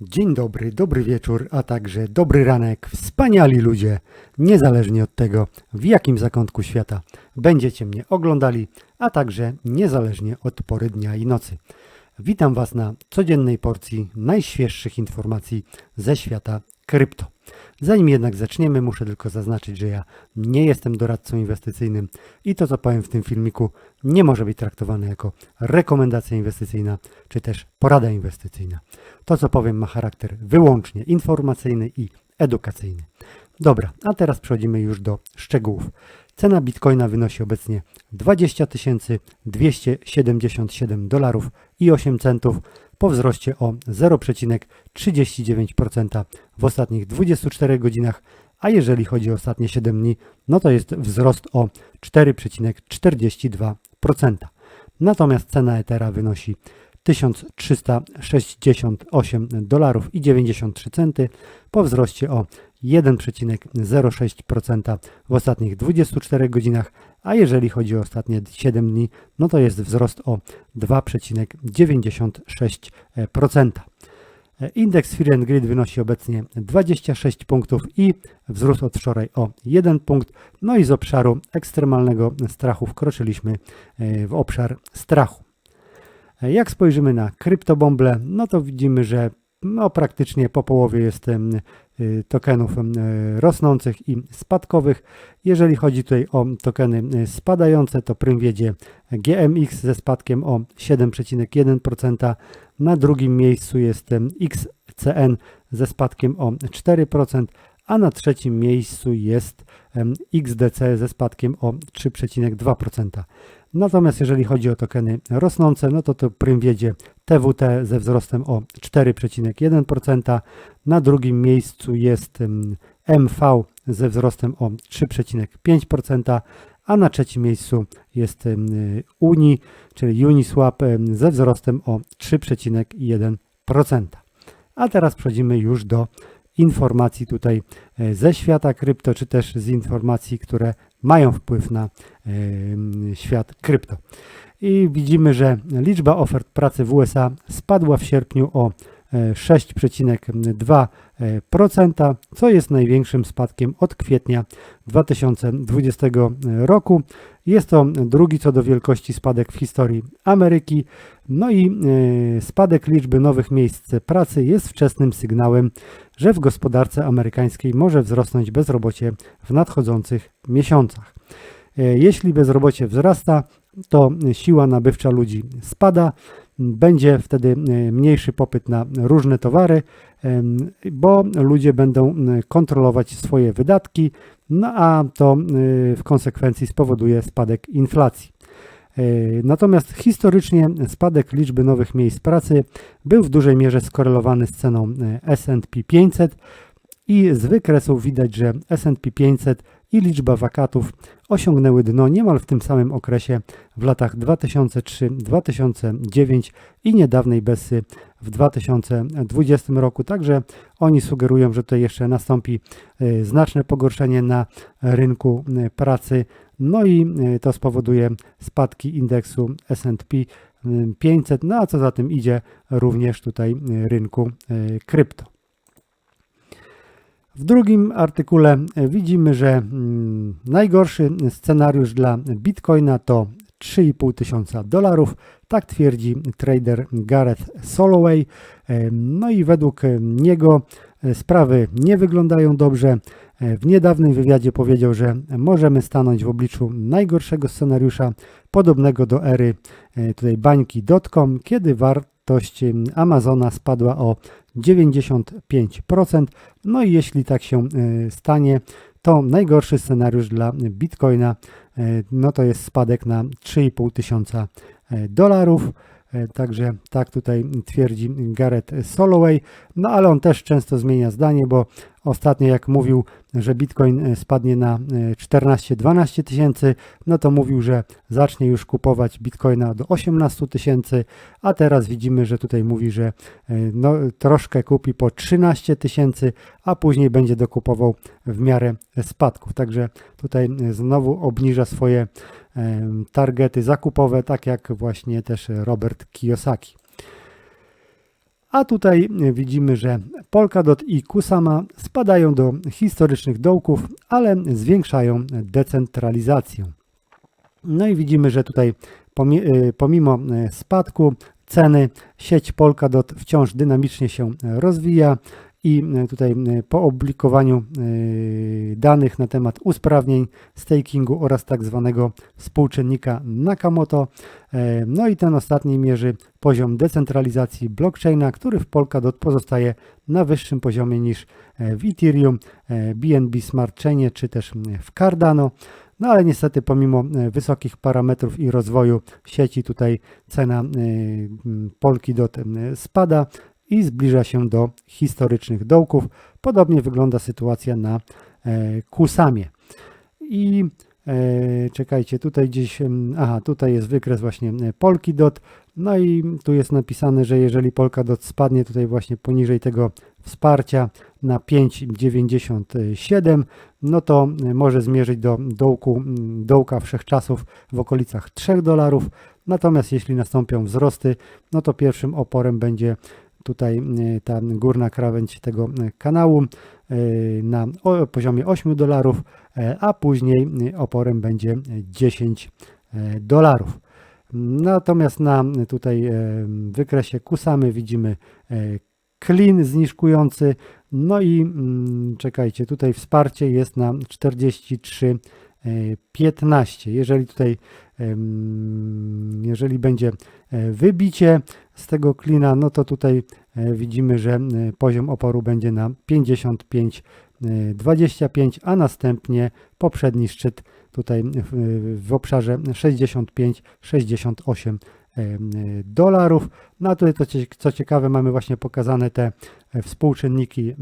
Dzień dobry, dobry wieczór, a także dobry ranek, wspaniali ludzie, niezależnie od tego, w jakim zakątku świata będziecie mnie oglądali, a także niezależnie od pory dnia i nocy. Witam Was na codziennej porcji najświeższych informacji ze świata krypto. Zanim jednak zaczniemy, muszę tylko zaznaczyć, że ja nie jestem doradcą inwestycyjnym i to, co powiem w tym filmiku, nie może być traktowane jako rekomendacja inwestycyjna czy też porada inwestycyjna. To, co powiem, ma charakter wyłącznie informacyjny i edukacyjny. Dobra, a teraz przechodzimy już do szczegółów. Cena bitcoina wynosi obecnie 20 277 dolarów i 8 centów po wzroście o 0,39% w ostatnich 24 godzinach, a jeżeli chodzi o ostatnie 7 dni, no to jest wzrost o 4,42%. Natomiast cena Ethera wynosi 1368 dolarów i 93 centy po wzroście o 1,06% w ostatnich 24 godzinach, a jeżeli chodzi o ostatnie 7 dni, no to jest wzrost o 2,96%. Indeks Fear and Greed wynosi obecnie 26 punktów i wzrósł od wczoraj o 1 punkt. No i z obszaru ekstremalnego strachu wkroczyliśmy w obszar strachu. Jak spojrzymy na kryptobomble, no to widzimy, że no, praktycznie po połowie jest y, tokenów rosnących i spadkowych. Jeżeli chodzi tutaj o tokeny spadające, to prym wiedzie GMX ze spadkiem o 7,1%. Na drugim miejscu jest XCN ze spadkiem o 4%, a na trzecim miejscu jest XDC ze spadkiem o 3,2%. Natomiast jeżeli chodzi o tokeny rosnące, no to to prym wiedzie TWT ze wzrostem o 4,1%. Na drugim miejscu jest MV ze wzrostem o 3,5%, a na trzecim miejscu jest Uni, czyli Uniswap ze wzrostem o 3,1%. A teraz przechodzimy już do informacji tutaj e, ze świata krypto, czy też z informacji, które mają wpływ na świat krypto. I widzimy, że liczba ofert pracy w USA spadła w sierpniu o 6,2%, co jest największym spadkiem od kwietnia 2020 roku. Jest to drugi co do wielkości spadek w historii Ameryki. No i spadek liczby nowych miejsc pracy jest wczesnym sygnałem, że w gospodarce amerykańskiej może wzrosnąć bezrobocie w nadchodzących miesiącach. Jeśli bezrobocie wzrasta, to siła nabywcza ludzi spada, będzie wtedy mniejszy popyt na różne towary, bo ludzie będą kontrolować swoje wydatki, no a to w konsekwencji spowoduje spadek inflacji. Natomiast historycznie spadek liczby nowych miejsc pracy był w dużej mierze skorelowany z ceną S&P 500 i z wykresów widać, że S&P 500 i liczba wakatów osiągnęły dno niemal w tym samym okresie w latach 2003-2009 i niedawnej Bessy w 2020 roku. Także oni sugerują, że tutaj jeszcze nastąpi e, znaczne pogorszenie na rynku e, pracy, no i e, to spowoduje spadki indeksu S&P 500, no a co za tym idzie również tutaj rynku krypto. W drugim artykule widzimy, że mm, najgorszy scenariusz dla Bitcoina to 3,5 tysiąca dolarów. Tak twierdzi trader Gareth Soloway. No i według niego sprawy nie wyglądają dobrze. W niedawnym wywiadzie powiedział, że możemy stanąć w obliczu najgorszego scenariusza, podobnego do ery e, tutaj bańki.com, kiedy wartość Amazona spadła o 95%. No i jeśli tak się e, stanie, to najgorszy scenariusz dla Bitcoina e, no to jest spadek na 3,5 tysiąca e, dolarów. Także tak tutaj twierdzi Gareth Soloway. No ale on też często zmienia zdanie, bo Ostatnio jak mówił, że Bitcoin e, spadnie na 14-12 e, tysięcy, no to mówił, że zacznie już kupować Bitcoina do 18 tysięcy, a teraz widzimy, że tutaj mówi, że e, no, troszkę kupi po 13 tysięcy, a później będzie dokupował w miarę spadków. Także tutaj znowu obniża swoje targety zakupowe, tak jak właśnie też Robert Kiyosaki. A tutaj widzimy, że Polkadot i Kusama spadają do historycznych dołków, ale zwiększają decentralizację. No i widzimy, że tutaj e, pomimo e, spadku ceny sieć Polkadot wciąż dynamicznie się rozwija i e, tutaj e, po opublikowaniu e, danych na temat usprawnień stakingu oraz tak zwanego współczynnika Nakamoto. No i ten ostatni mierzy poziom decentralizacji blockchaina, który w Polkadot pozostaje na wyższym poziomie niż w Ethereum, BNB Smart Chainie czy też w Cardano. No ale niestety pomimo wysokich parametrów i rozwoju sieci tutaj cena m, Polkadot m, spada i zbliża się do historycznych dołków. Podobnie wygląda sytuacja na e, Kusamie. I e, czekajcie, tutaj gdzieś, em, aha, tutaj jest wykres właśnie e, Polkadot. No i tu jest napisane, że jeżeli Polkadot spadnie tutaj właśnie poniżej tego wsparcia na 5,97, no to może zmierzyć do dołku, m, dołka wszechczasów w okolicach 3 dolarów. Natomiast jeśli nastąpią wzrosty, no to pierwszym oporem będzie tutaj e, ta górna krawędź tego e, kanału e, na poziomie 8 dolarów, a później oporem będzie 10 e, dolarów. Natomiast na tutaj wykresie kusamy widzimy clean zniżkujący, no i mm, czekajcie, tutaj wsparcie jest na 43 e, 15. Jeżeli tutaj jeżeli będzie e, wybicie z tego klina, no to tutaj e, widzimy, że e, poziom oporu będzie na 55 e, 25, a następnie poprzedni szczyt tutaj w, obszarze 65-68 dolarów. No a tutaj to, co ciekawe mamy właśnie pokazane te współczynniki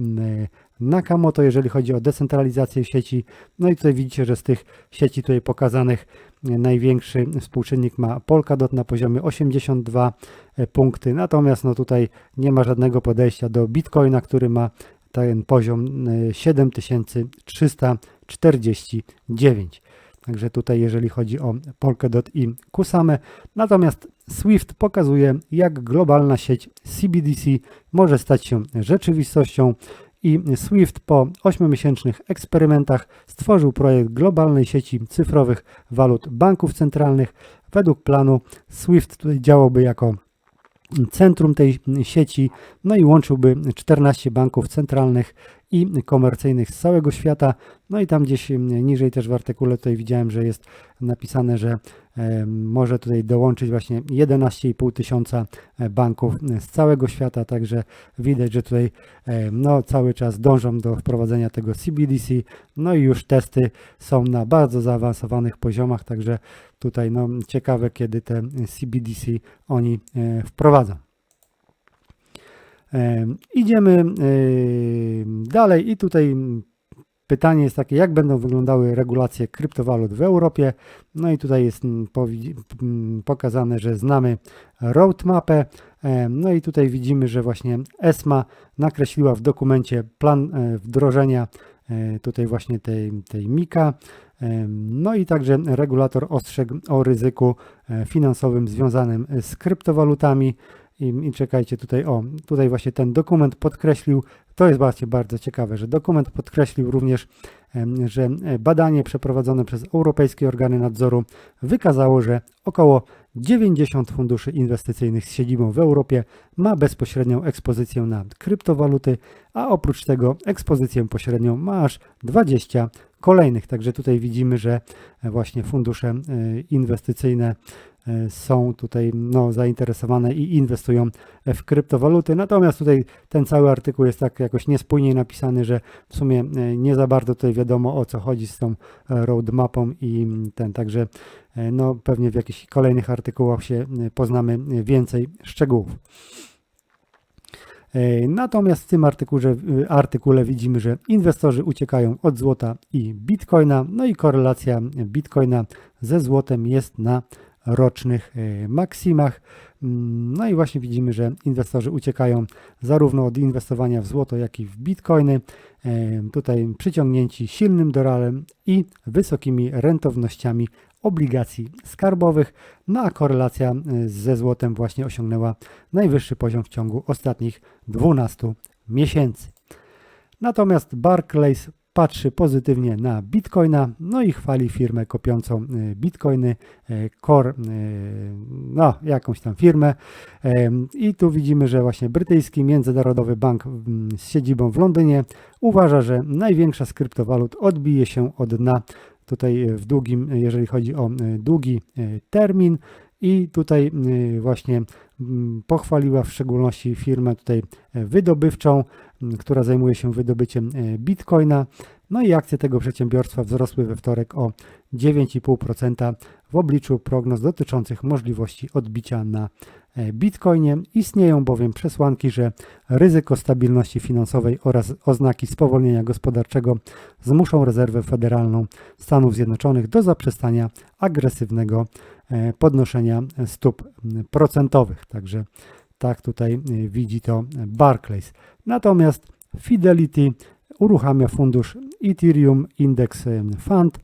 Nakamoto, jeżeli chodzi o decentralizację sieci. No i tutaj widzicie, że z tych sieci tutaj pokazanych e, największy współczynnik ma Polkadot na poziomie 82 e, punkty, natomiast no tutaj nie ma żadnego podejścia do Bitcoina, który ma ten poziom e, 7349. Także tutaj jeżeli chodzi o Polkadot i Kusame. Natomiast Swift pokazuje, jak globalna sieć CBDC może stać się rzeczywistością i Swift po 8-miesięcznych eksperymentach stworzył projekt globalnej sieci cyfrowych walut banków centralnych. Według planu Swift działałby jako centrum tej sieci, no i łączyłby 14 banków centralnych i komercyjnych z całego świata. No i tam gdzieś niżej też w artykule tutaj widziałem, że jest napisane, że e, może tutaj dołączyć właśnie 11,5 tysiąca e, banków z całego świata, także widać, że tutaj e, no, cały czas dążą do wprowadzenia tego CBDC, no i już testy są na bardzo zaawansowanych poziomach, także tutaj no, ciekawe, kiedy te CBDC oni e, wprowadzą. Idziemy dalej i tutaj pytanie jest takie, jak będą wyglądały regulacje kryptowalut w Europie. No i tutaj jest mm, mm, pokazane, że znamy roadmapę. No i tutaj widzimy, że właśnie ESMA nakreśliła w dokumencie plan e, wdrożenia e, tutaj właśnie tej, tej MIKA. No i także regulator ostrzegł o ryzyku e, finansowym związanym z kryptowalutami. I, I czekajcie tutaj, o, tutaj właśnie ten dokument podkreślił, to jest właśnie bardzo ciekawe, że dokument podkreślił również, że e, badanie przeprowadzone przez europejskie organy nadzoru wykazało, że około 90 funduszy inwestycyjnych z siedzibą w Europie ma bezpośrednią ekspozycję na kryptowaluty, a oprócz tego ekspozycję pośrednią ma aż 20 kolejnych. Także tutaj widzimy, że e, właśnie fundusze e, inwestycyjne e, są tutaj no, zainteresowane i inwestują w kryptowaluty. Natomiast tutaj ten cały artykuł jest tak jakoś niespójnie napisany, że w sumie nie za bardzo tutaj wiadomo o co chodzi z tą roadmapą i ten, także no, pewnie w jakichś kolejnych artykułach się poznamy więcej szczegółów. Natomiast w tym artykule, e, artykule widzimy, że inwestorzy uciekają od złota i bitcoina, no i korelacja bitcoina ze złotem jest na rocznych e, maksimach. Mm, No i właśnie widzimy, że inwestorzy uciekają zarówno od inwestowania w złoto, jak i w bitcoiny. Tutaj przyciągnięci silnym dolarem i wysokimi rentownościami obligacji skarbowych, no a korelacja y, ze złotem właśnie osiągnęła najwyższy poziom w ciągu ostatnich 12 miesięcy. Natomiast Barclays patrzy pozytywnie na Bitcoina, no i chwali firmę kopiącą y, Bitcoiny, y, Core, no jakąś tam firmę. I tu widzimy, że właśnie brytyjski Międzynarodowy Bank mm, z siedzibą w Londynie uważa, że największa z kryptowalut odbije się od dna tutaj w długim, jeżeli chodzi o długi termin i tutaj właśnie pochwaliła w szczególności firmę tutaj wydobywczą, która zajmuje się wydobyciem e, bitcoina. No i akcje tego przedsiębiorstwa wzrosły we wtorek o 9,5% w obliczu prognoz dotyczących możliwości odbicia na e, bitcoinie. Istnieją bowiem przesłanki, że ryzyko stabilności finansowej oraz oznaki spowolnienia gospodarczego zmuszą rezerwę federalną Stanów Zjednoczonych do zaprzestania agresywnego e, podnoszenia stóp procentowych. Także tak tutaj e, widzi to Barclays. Natomiast Fidelity uruchamia fundusz Ethereum Index Fund.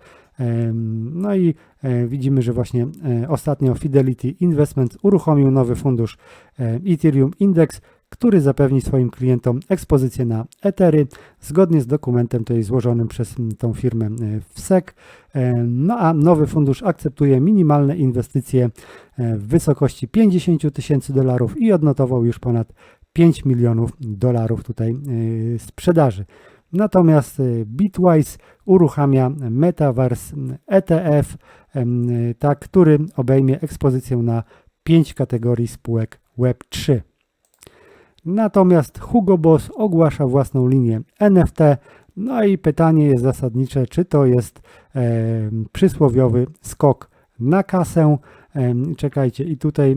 No i e, widzimy, że właśnie e, ostatnio Fidelity Investments uruchomił nowy fundusz Ethereum Index, który zapewni swoim klientom ekspozycję na Ethery zgodnie z dokumentem tutaj złożonym przez tą firmę w SEC. No a nowy fundusz akceptuje minimalne inwestycje w wysokości 50 tysięcy dolarów i odnotował już ponad 5 milionów dolarów tutaj sprzedaży. Natomiast y, Bitwise uruchamia Metaverse ETF, tak, który obejmie ekspozycję na 5 kategorii spółek Web3. Natomiast Hugo Boss ogłasza własną linię NFT. No i pytanie jest zasadnicze, czy to jest e, przysłowiowy skok na kasę, Czekajcie, i tutaj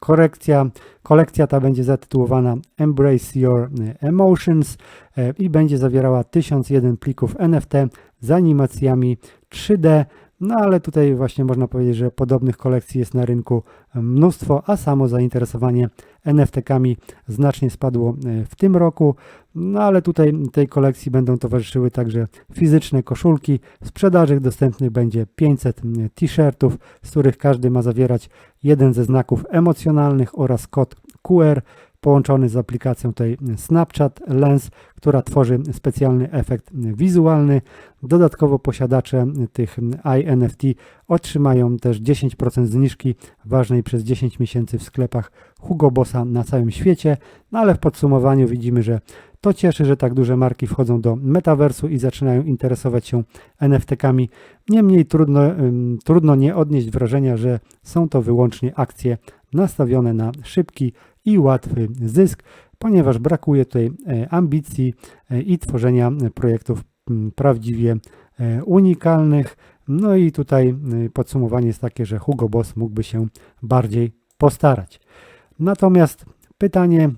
korekcja, kolekcja ta będzie zatytułowana Embrace Your Emotions e, i będzie zawierała 1001 plików NFT z animacjami 3D. No ale tutaj właśnie można powiedzieć, że podobnych kolekcji jest na rynku mnóstwo, a samo zainteresowanie NFT-kami znacznie spadło e, w tym roku. No ale tutaj tej kolekcji będą towarzyszyły także fizyczne koszulki. W sprzedaży dostępnych będzie 500 t-shirtów, z których każdy ma zawierać jeden ze znaków emocjonalnych oraz kod QR połączony z aplikacją tutaj Snapchat Lens, która tworzy specjalny efekt wizualny. Dodatkowo posiadacze tych iNFT otrzymają też 10% zniżki ważnej przez 10 miesięcy w sklepach Hugo Bossa na całym świecie, no ale w podsumowaniu widzimy, że to cieszy, że tak duże marki wchodzą do metaversu i zaczynają interesować się NFT-kami. Niemniej trudno, trudno nie odnieść wrażenia, że są to wyłącznie akcje nastawione na szybki i łatwy zysk, ponieważ brakuje tutaj e, ambicji e, i tworzenia projektów prawdziwie e, unikalnych. No i tutaj podsumowanie jest takie, że Hugo Boss mógłby się bardziej postarać. Natomiast pytanie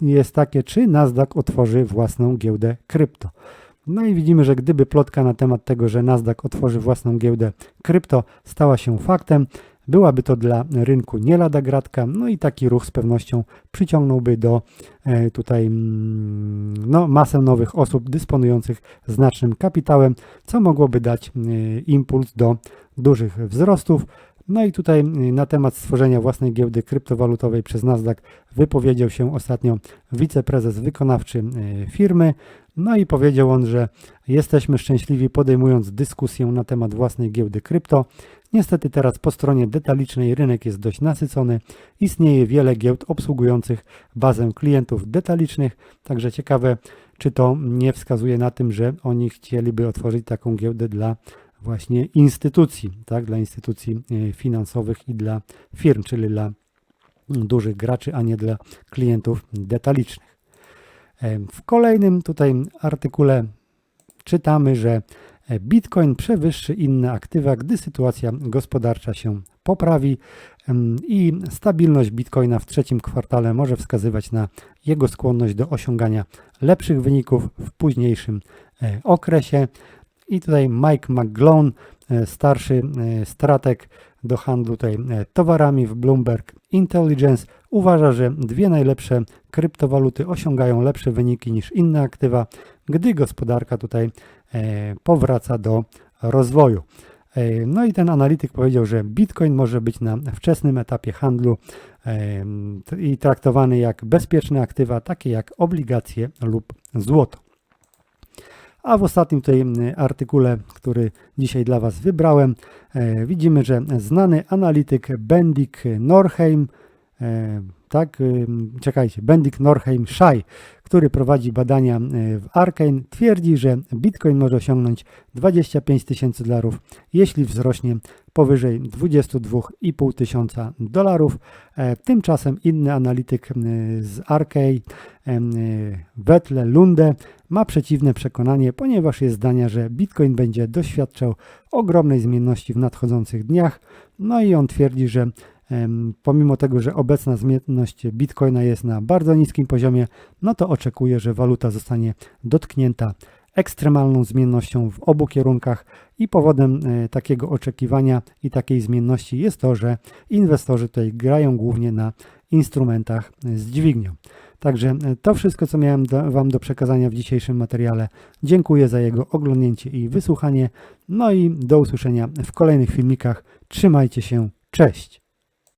jest takie, czy Nasdaq otworzy własną giełdę krypto. No i widzimy, że gdyby plotka na temat tego, że Nasdaq otworzy własną giełdę krypto stała się faktem, byłaby to dla rynku nie lada gratka, no i taki ruch z pewnością przyciągnąłby do e, tutaj mm, no, masę nowych osób dysponujących znacznym kapitałem, co mogłoby dać e, impuls do dużych wzrostów. No i tutaj y, na temat stworzenia własnej giełdy kryptowalutowej przez Nasdaq wypowiedział się ostatnio wiceprezes wykonawczy firmy. No i powiedział on, że jesteśmy szczęśliwi podejmując dyskusję na temat własnej giełdy krypto. Niestety teraz po stronie detalicznej rynek jest dość nasycony. Istnieje wiele giełd obsługujących bazę klientów detalicznych, także ciekawe, czy to nie wskazuje na tym, że oni chcieliby otworzyć taką giełdę dla właśnie instytucji, tak, dla instytucji e, finansowych i dla firm, czyli dla dużych graczy, a nie dla klientów detalicznych. E, w kolejnym tutaj artykule czytamy, że Bitcoin przewyższy inne aktywa, gdy sytuacja gospodarcza się poprawi i stabilność Bitcoina w trzecim kwartale może wskazywać na jego skłonność do osiągania lepszych wyników w późniejszym okresie. I tutaj Mike McGlone, e, starszy e, strateg do handlu e, towarami w Bloomberg Intelligence, uważa, że dwie najlepsze kryptowaluty osiągają lepsze wyniki niż inne aktywa, gdy gospodarka tutaj powraca do rozwoju. E, No i ten analityk powiedział, że Bitcoin może być na wczesnym etapie handlu t- i traktowany jak bezpieczne aktywa, takie jak obligacje lub złoto. A w ostatnim tutaj artykule, który dzisiaj dla Was wybrałem, e, widzimy, że znany analityk Bendik Norheim, e, tak, ym, czekajcie, Bendik Norheim Shai, który prowadzi badania e, w Arkane, twierdzi, że Bitcoin może osiągnąć 25 tysięcy dolarów, jeśli wzrośnie powyżej 22,5 tysiąca dolarów. E, Tymczasem inny analityk z Arkane, e, Wetle Lunde, ma przeciwne przekonanie, ponieważ jest zdania, że Bitcoin będzie doświadczał ogromnej zmienności w nadchodzących dniach. No i on twierdzi, że pomimo tego, że obecna zmienność Bitcoina jest na bardzo niskim poziomie, no to oczekuje, że waluta zostanie dotknięta ekstremalną zmiennością w obu kierunkach i powodem e, takiego oczekiwania i takiej zmienności jest to, że inwestorzy tutaj grają głównie na instrumentach e, z dźwignią. Także e, to wszystko, co miałem do, Wam do przekazania w dzisiejszym materiale. Dziękuję za jego oglądnięcie i wysłuchanie. No i do usłyszenia w kolejnych filmikach. Trzymajcie się. Cześć!